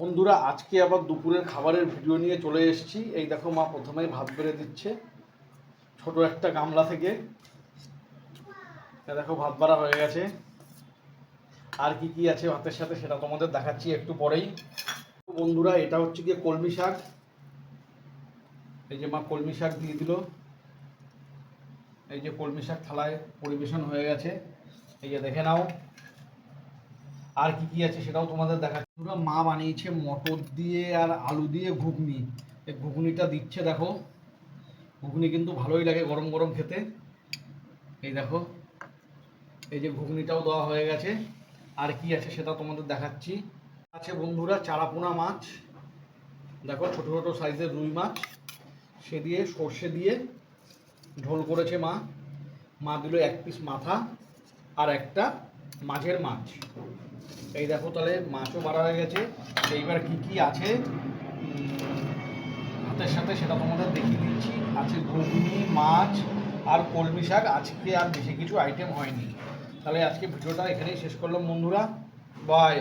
বন্ধুরা, আজকে আবার দুপুরের খাবারের ভিডিও নিয়ে চলে এসেছি। এই দেখো মা প্রথমেই ভাত বেড়ে দিচ্ছে। ছোট একটা গামলা থেকে। দেখো ভাত বাড়া হয়ে গেছে। আর কি কি আছে ভাতের সাথে সেটা তোমাদের দেখাচ্ছি একটু পরেই। বন্ধুরা, এটা হচ্ছে গিয়ে কলমি শাক। এই যে মা কলমি শাক দিয়ে দিল। এই যে কলমি শাক থালায় পরিবেশন হয়ে গেছে। এই যে দেখে নাও। আর কি কি আছে সেটাও তোমাদের দেখা পুরো মা বানিয়েছে মটর দিয়ে আর আলু দিয়ে ঘুগনি। এই ঘুগনিটা দিচ্ছে দেখো। ঘুগনি কিন্তু ভালোই লাগে গরম গরম খেতে। এই দেখো। এই যে ঘুগনিটাও দেওয়া হয়ে গেছে। আর কি আছে সেটা তোমাদের দেখাচ্ছি। আছে বন্ধুরা চারাপোনা মাছ। দেখো ছোট ছোট সাইজের রুই মাছ। সে দিয়ে সর্ষে দিয়ে ঝোল করেছে মা। মা দিল এক পিস মাথা আর একটা মাছের মাছ। এই দেখো তাহলে মাছও বাড়া হয়ে গেছে। এইবার কি কি আছে? ভাতের সাথে সেটা তোমাদের দেখিয়ে দিচ্ছি। আছে ঘুগনি, মাছ আর কলমি শাক। আজকে আর বেশি কিছু আইটেম হয়নি। তাহলে আজকে ভিডিওটা এখানেই শেষ করলাম বন্ধুরা। বাই